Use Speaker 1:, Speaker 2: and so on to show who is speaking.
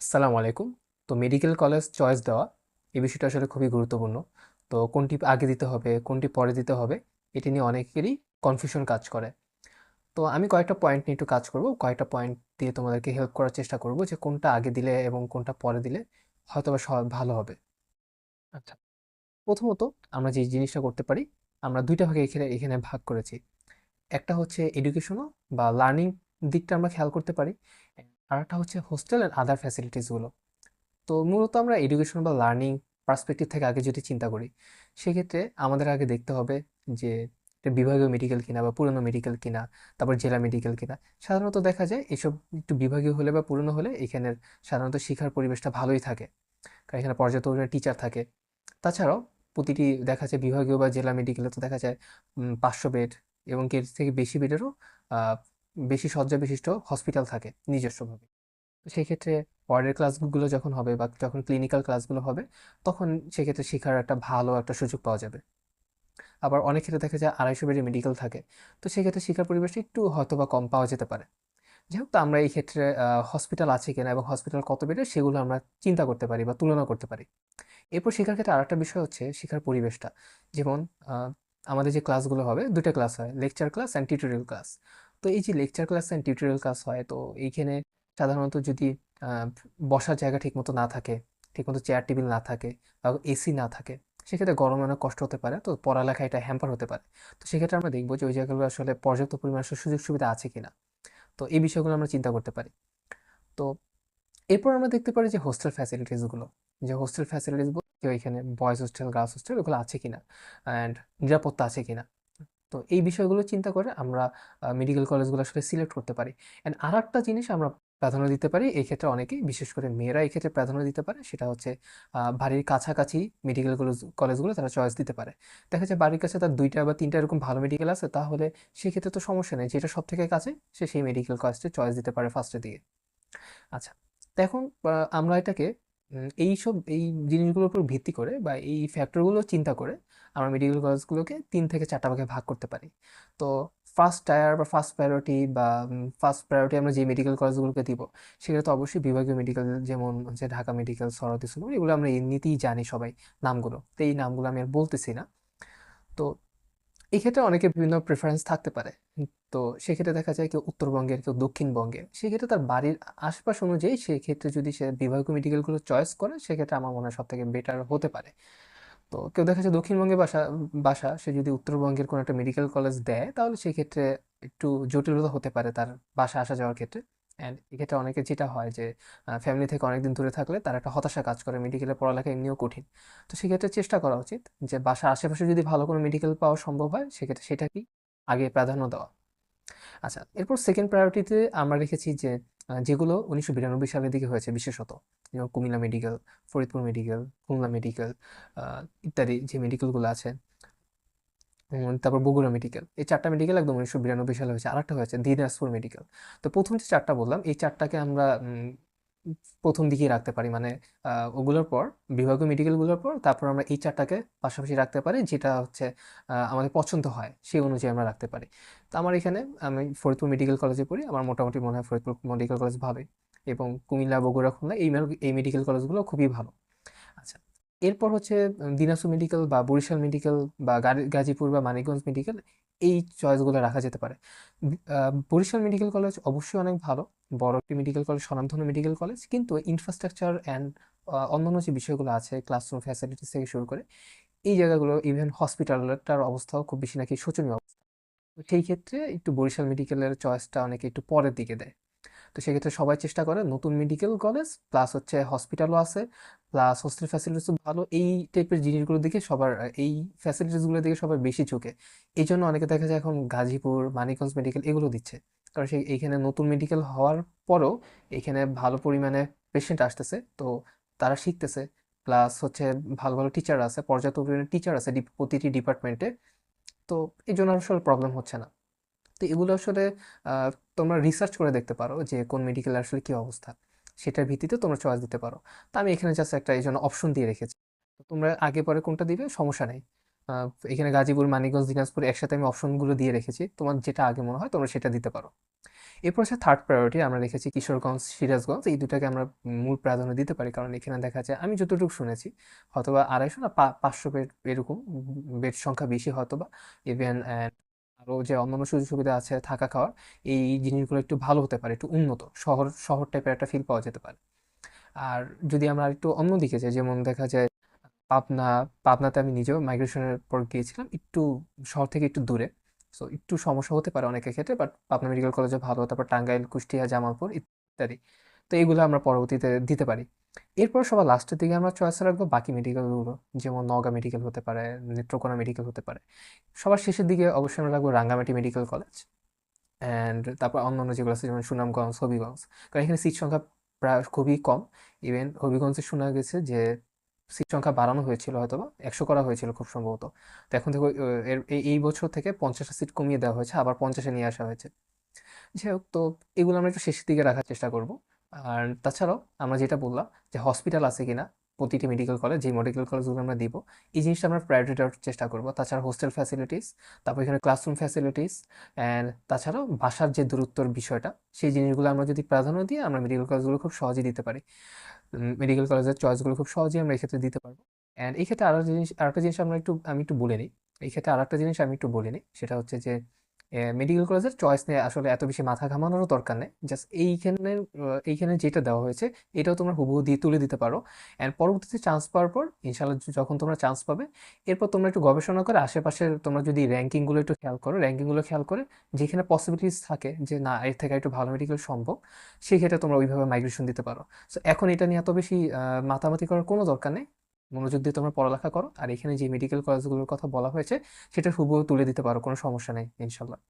Speaker 1: আসসালামু আলাইকুম। তো মেডিকেল কলেজ চয়েস দেওয়া এই বিষয়টা আসলে খুবই গুরুত্বপূর্ণ। তো কোনটি আগে দিতে হবে কোনটি পরে দিতে হবে এটি নিয়ে অনেকেরই কনফিউশন কাজ করে। তো আমি কয়েকটা পয়েন্ট নিয়ে একটু কাজ করব। কয়েকটা পয়েন্ট দিয়ে তোমাদেরকে হেল্প করার চেষ্টা করব যে কোনটা আগে দিলে এবং কোনটা পরে দিলে হয়তো বা ভালো হবে। আচ্ছা। প্রথমত আমরা যে জিনিসটা করতে পারি আমরা দুইটা ভাগে এখানে এখানে ভাগ করেছি। একটা হচ্ছে এডুকেশনাল বা লার্নিং দিকটা আমরা খেয়াল করতে পারি। আর একটা হচ্ছে হোস্টেল অ্যান্ড আদার ফ্যাসিলিটিসগুলো তো মূলত আমরা এডুকেশন বা লার্নিং পার্সপেক্টিভ থেকে আগে যদি চিন্তা করি, সেক্ষেত্রে আমাদের আগে দেখতে হবে যে বিভাগীয় মেডিকেল কিনা বা পুরনো মেডিকেল কিনা, তারপর জেলা মেডিকেল কিনা। সাধারণত দেখা যায় এসব একটু বিভাগীয় হলে বা পুরনো হলে এখানের সাধারণত শিক্ষার পরিবেশটা ভালোই থাকে। কারণ এখানে পর্যাপ্ত পরিমাণে টিচার থাকে। তাছাড়াও প্রতিটি দেখা যায় বিভাগীয় বা জেলা মেডিকেলে তো দেখা যায় পাঁচশো বেড এবং এর থেকে বেশি বেডেরও বেশি শয্যা বিশিষ্ট হসপিটাল থাকে নিজস্বভাবে। তো সেই ক্ষেত্রে ওয়ার্ডের ক্লাসগুলো যখন হবে বা যখন ক্লিনিক্যাল ক্লাসগুলো হবে, তখন সেক্ষেত্রে শেখার একটা ভালো একটা সুযোগ পাওয়া যাবে। আবার অনেক ক্ষেত্রে দেখা যায় আড়াইশো বেডে মেডিকেল থাকে, তো সেক্ষেত্রে শিক্ষার পরিবেশটা একটু হয়তো বা কম পাওয়া যেতে পারে। যাই হোক, তো আমরা এই ক্ষেত্রে হসপিটাল আছে কিনা এবং হসপিটাল কত বেডের সেগুলো আমরা চিন্তা করতে পারি বা তুলনা করতে পারি। এরপর শেখার ক্ষেত্রে আরেকটা বিষয় হচ্ছে শেখার পরিবেশটা। যেমন আমাদের যে ক্লাসগুলো হবে দুটো ক্লাস হয় lecture class and tutorial class তো এই যে lecture class and tutorial class হয়, তো এইখানে সাধারণত যদি বসার জায়গা ঠিকমতো না থাকে, ঠিকমতো চেয়ার টেবিল না থাকে বা এসি না থাকে, সেক্ষেত্রে গরমে অনেক কষ্ট হতে পারে, তো পড়ালেখা এটা হ্যাম্পার হতে পারে। তো সেক্ষেত্রে আমরা দেখব যে ওই জায়গাগুলো আসলে পর্যাপ্ত পরিমাণ সুযোগ সুবিধা আছে কিনা। তো এই বিষয়গুলো আমরা চিন্তা করতে পারি। তো এরপর আমরা দেখতে পারি যে হোস্টেল ফ্যাসিলিটিসগুলো যে হোস্টেল ফ্যাসিলিটিস বলতে এখানে বয়েজ হোস্টেল গার্লস হোস্টেল ওগুলো আছে কিনা অ্যান্ড নিরাপত্তা আছে কিনা। তো এই বিষয়গুলো চিন্তা করে আমরা মেডিকেল কলেজগুলো আসলে সিলেক্ট করতে পারি। অ্যান্ড আর একটা জিনিস আমরা প্রাধান্য দিতে পারি, এই ক্ষেত্রে অনেকেই, বিশেষ করে মেয়েরা এই ক্ষেত্রে প্রাধান্য দিতে পারে, সেটা হচ্ছে বাড়ির কাছাকাছি মেডিকেল কলেজ কলেজগুলো তারা চয়েস দিতে পারে। দেখা যায় বাড়ির কাছে তার দুইটা বা তিনটা এরকম ভালো মেডিকেল আছে, তাহলে সেক্ষেত্রে তো সমস্যা নেই যেটা সব থেকে কাছে, সে সেই মেডিকেল কলেজটা চয়েস দিতে পারে ফার্স্টের দিকে। আচ্ছা এখন আমরা এটাকে এই সব এই জিনিসগুলোর উপর ভিত্তি করে বা এই ফ্যাক্টরগুলো চিন্তা করে আমরা মেডিকেল কলেজগুলোকে তিন থেকে চারটা ভাগে ভাগ করতে পারি। তো ফার্স্ট টায়ার বা ফার্স্ট প্রায়োরিটি বা ফার্স্ট প্রায়োরিটি আমরা যে মেডিকেল কলেজগুলোকে দিব, সেগুলো তো অবশ্যই বিভাগীয় মেডিকেল যেমন হচ্ছে ঢাকা মেডিকেল সরদি সুলভ এগুলো আমরা এমনিতেই জানি সবাই নামগুলো। তো এই নামগুলো আমি আর বলতেছি না। তো এই ক্ষেত্রে অনেকে বিভিন্ন প্রেফারেন্স থাকতে পারে। তো সেক্ষেত্রে দেখা যায় কেউ উত্তরবঙ্গের, কেউ দক্ষিণবঙ্গের। সেক্ষেত্রে তার বাড়ির আশপাশ অনুযায়ী সেক্ষেত্রে যদি সে বিভাগীয় মেডিকেলগুলো চয়েস করে, সেক্ষেত্রে আমার মনে হয় সব থেকে বেটার হতে পারে। তো কেউ দেখা যাচ্ছে দক্ষিণবঙ্গে বাসা বাসা, সে যদি উত্তরবঙ্গের কোনো একটা মেডিকেল কলেজ দেয়, তাহলে সেক্ষেত্রে একটু জটিলতা হতে পারে তার বাসা আসা যাওয়ার ক্ষেত্রে। অ্যান্ড এক্ষেত্রে অনেকে যেটা হয় যে ফ্যামিলি থেকে অনেকদিন দূরে থাকলে তার একটা হতাশা কাজ করে মেডিকেলে পড়ালেখা এমনিও কঠিন। তো সেক্ষেত্রে চেষ্টা করা উচিত যে বাসার আশেপাশে যদি ভালো কোনো মেডিকেল পাওয়া সম্ভব হয়, সেক্ষেত্রে সেটাকেই আগে প্রাধান্য দেওয়া। আচ্ছা এরপর সেকেন্ড প্রায়োরিটিতে আমরা রেখেছি যে যেগুলো উনিশশো বিরানব্বই সালের দিকে হয়েছে বিশেষত, যেমন Comilla medical Faridpur medical Khulna medical ইত্যাদি যে মেডিকেলগুলো আছে। তারপর বগুড়া মেডিকেল এই চারটা মেডিকেল একদম উনিশশো বিরানব্বই সালে হয়েছে। আরেকটা হয়েছে দিনাজপুর মেডিকেল তো প্রথম যে চারটা বললাম, এই চারটাকে আমরা প্রথম দিকেই রাখতে পারি। মানে ওগুলোর পর, বিভাগীয় মেডিকেলগুলোর পর, তারপর আমরা এই চারটাকে পাশাপাশি রাখতে পারি, যেটা হচ্ছে আমাদের পছন্দ হয়, সেই অনুযায়ী আমরা রাখতে পারি। তো আমার এখানে আমি ফরিদপুর মেডিকেল কলেজে পড়ি, আমার মোটামুটি মনে হয় ফরিদপুর মেডিকেল কলেজ ভাবে এবং কুমিল্লা, বগুড়া, খুলনা, এই এই মেডিকেল কলেজগুলো খুবই ভালো। এরপর হচ্ছে দিনাজপুর মেডিকেল বা বরিশাল মেডিকেল বা গাজীপুর বা মানিকগঞ্জ মেডিকেল এই চয়েসগুলো রাখা যেতে পারে। বরিশাল মেডিকেল কলেজ অবশ্যই অনেক ভালো। বড় একটি মেডিকেল কলেজ স্বনামধন্য মেডিকেল কলেজ কিন্তু ইনফ্রাস্ট্রাকচার অ্যান্ড অন্যান্য যে বিষয়গুলো আছে ক্লাসরুম ফ্যাসিলিটিস থেকে শুরু করে, এই জায়গাগুলো ইভেন হসপিটালটার অবস্থাও খুব বেশি নাকি শোচনীয় অবস্থা। সেই ক্ষেত্রে একটু বরিশাল মেডিকেলের চয়েসটা অনেকে একটু পরের দিকে দেয়। তো সেক্ষেত্রে সবাই চেষ্টা করে নতুন মেডিকেল কলেজ প্লাস হচ্ছে হসপিটালও আছে প্লাস হোস্টেল ফ্যাসিলিটিসও ভালো। এই টাইপের জিনিসগুলো দিকে সবার, এই ফ্যাসিলিটিসগুলোর দিকে সবার বেশি ঝুঁকে। এই জন্য অনেকে দেখা যায় এখন গাজীপুর, মানিকগঞ্জ মেডিকেল এগুলো দিচ্ছে। কারণ সেই এইখানে নতুন মেডিকেল হওয়ার পরও এখানে ভালো পরিমাণে পেশেন্ট আসতেছে। তো তারা শিখতেছে। প্লাস হচ্ছে ভালো ভালো টিচার আছে, পর্যাপ্ত পরিমাণে টিচার আছে, প্রতিটি ডিপার্টমেন্টে তো এই জন্য আসলে প্রবলেম হচ্ছে না। তো এগুলো আসলে তোমরা রিসার্চ করে দেখতে পারো যে কোন মেডিকেল আসলে কী অবস্থা। সেটার ভিত্তিতে তোমরা চয়েস দিতে পারো। তো আমি এখানে জাস্ট একটা এই জন্য অপশন দিয়ে রেখেছি। তোমরা আগে পরে কোনটা দিবে? সমস্যা নেই। এখানে গাজীপুর, মানিকগঞ্জ, দিনাজপুর একসাথে আমি অপশনগুলো দিয়ে রেখেছি। তোমার যেটা আগে মনে হয় তোমরা সেটা দিতে পারো। এরপর হচ্ছে থার্ড প্রায়োরিটি আমরা রেখেছি কিশোরগঞ্জ, সিরাজগঞ্জ। এই দুটাকে আমরা মূল প্রাধান্য দিতে পারি। কারণ এখানে দেখা যায়, আমি যতটুকু শুনেছি, হয়তোবা আড়াইশো না পাঁচশো বেড এরকম বেড সংখ্যা বেশি হয়তোবা ইভেন আরও যে অন্যান্য সুযোগ সুবিধা আছে থাকা খাওয়ার, এই জিনিসগুলো একটু ভালো হতে পারে, একটু উন্নত, শহর শহর টাইপের একটা ফিল পাওয়া যেতে পারে। আর যদি আমরা একটু অন্যদিকে যাই, যেমন দেখা যায় পাবনা, পাবনাতে আমি নিজেও মাইগ্রেশনের পর গিয়েছিলাম, একটু শহর থেকে একটু দূরে। সো একটু সমস্যা হতে পারে অনেকের ক্ষেত্রে বাট পাবনা মেডিকেল কলেজে ভালো, তারপর টাঙ্গাইল, কুষ্টিয়া, জামালপুর ইত্যাদি। তো এগুলো আমরা পরবর্তীতে দিতে পারি। এরপর সবার লাস্টের দিকে আমরা চয়েস রাখব বাকি মেডিকেলগুলো যেমন নওগাঁ মেডিকেল হতে পারে, নেত্রকোনা মেডিকেল হতে পারে। সবার শেষের দিকে অবশ্যই আমরা রাখব রাঙ্গামাটি মেডিকেল কলেজ অ্যান্ড তারপর অন্যান্য যেগুলো আছে, যেমন সুনামগঞ্জ, হবিগঞ্জ। কারণ এখানে সিট সংখ্যা প্রায় খুবই কম। ইভেন হবিগঞ্জে শোনা গেছে যে সিট সংখ্যা বাড়ানো হয়েছিল হয়তো বা একশো করা হয়েছিল খুব সম্ভবত। তো এখন থেকে এই বছর থেকে পঞ্চাশটা সিট কমিয়ে দেওয়া হয়েছে, আবার পঞ্চাশে নিয়ে আসা হয়েছে। যাই হোক, তো এগুলো আমরা একটু শেষের দিকে রাখার চেষ্টা করব। আর তাছাড়াও আমরা যেটা বললাম যে হসপিটাল আছে কিনা, প্রতিটি মেডিকেল কলেজ যে মেডিকেল কলেজগুলো আমরা দিব, এই জিনিসটা আমরা প্রায়োরিটি দেওয়ার চেষ্টা করব। তাছাড়া হোস্টেল ফ্যাসিলিটিস তারপর এখানে ক্লাসরুম ফ্যাসিলিটিস অ্যান্ড তাছাড়াও বাসার যে দূরত্বর বিষয়টা, সেই জিনিসগুলো আমরা যদি প্রাধান্য দিয়ে আমরা মেডিকেল কলেজগুলো খুব সহজেই দিতে পারি। মেডিকেল কলেজের চয়েসগুলো খুব সহজেই আমরা এক্ষেত্রে দিতে পারব। অ্যান্ড এই ক্ষেত্রে আরেকটা জিনিস আরেকটা জিনিস আমরা একটু, আমি একটু বলে নিই। এই ক্ষেত্রে আরেকটা জিনিস আমি একটু বলে নিই, সেটা হচ্ছে যে মেডিকেল কলেজের চয়েস নিয়ে আসলে এত বেশি মাথা ঘামানোরও দরকার নেই। জাস্ট এইখানে এইখানে যেটা দেওয়া হয়েছে, এটাও তোমরা হুবহু দিয়ে তুলে দিতে পারো। অ্যান্ড পরবর্তীতে চান্স পাওয়ার পর ইনশাল্লাহ যখন তোমরা চান্স পাবে, এরপর তোমরা একটু গবেষণা করে আশেপাশে তোমরা যদি র্যাঙ্কিংগুলো একটু খেয়াল করো র্যাঙ্কিংগুলো খেয়াল করে যেখানে পসিবিলিটিস থাকে যে, না, এর থেকে একটু ভালো মেডিকেল সম্ভব সেক্ষেত্রে তোমরা ওইভাবে মাইগ্রেশন দিতে পারো। সো এখন এটা নিয়ে এত বেশি মাতামাতি করার কোনো দরকার নেই। মনোযোগ দিয়ে তোমরা পড়ালেখা করো, আর এখানে যে মেডিকেল কলেজগুলোর কথা বলা হয়েছে, সেটা হুবহু তুলে দিতে পারো, কোনো সমস্যা নেই, ইনশাল্লাহ।